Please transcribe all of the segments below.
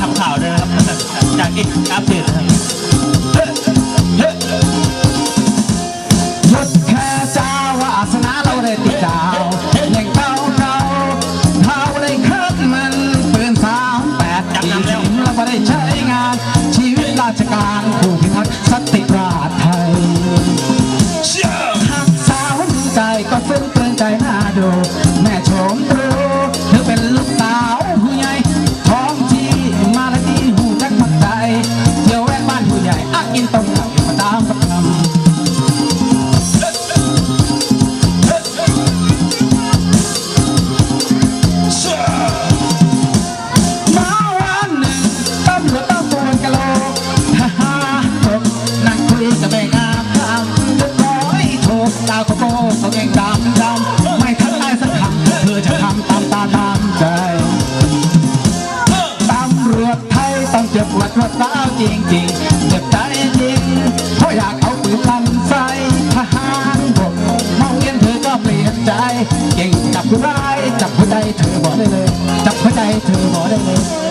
ทำข่าวด้วยนะครับจากอินอัปเดตนะครับ หนาวจริงๆเจ็ดใจจริงเพราะอยากเอาปืนลั่ใส่ทหารบกมองเห็นเธอก็เปลี่ยนใจ เก่งจับผู้ร้ายจับหัวใจเธอบอกได้เลย จับหัวใจเธอบอกได้เลย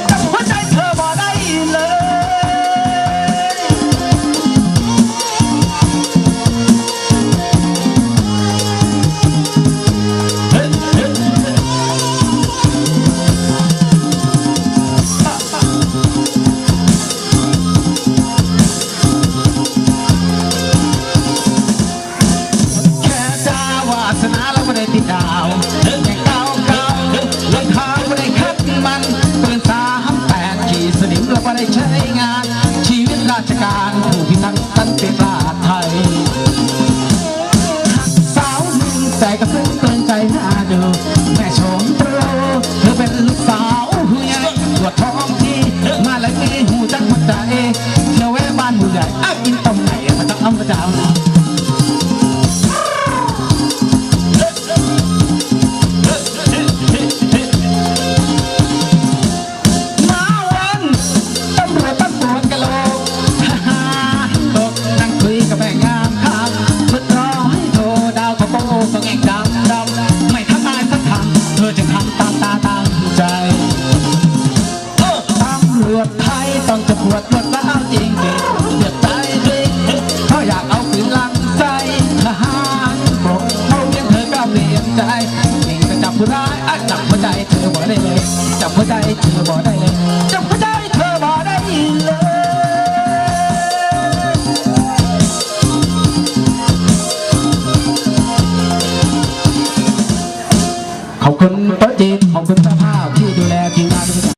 แม่ชมำรวดไทยต้องจะปวดปวดร้าวจริงเด็ดเดือดใจจริงเพราะอยากเอาปืนลังใจทหารปกเขาเลี้ยงเธอก็เปลี่ยนใจจริงจะจับผู้ร้ายจับหัวใจเธอบ่ได้เลย จับหัวใจเธอบ่ได้เลยจับหัวใจเธอบ่ได้เลยขอบคุณโต๊ะจีนขอบคุณสภา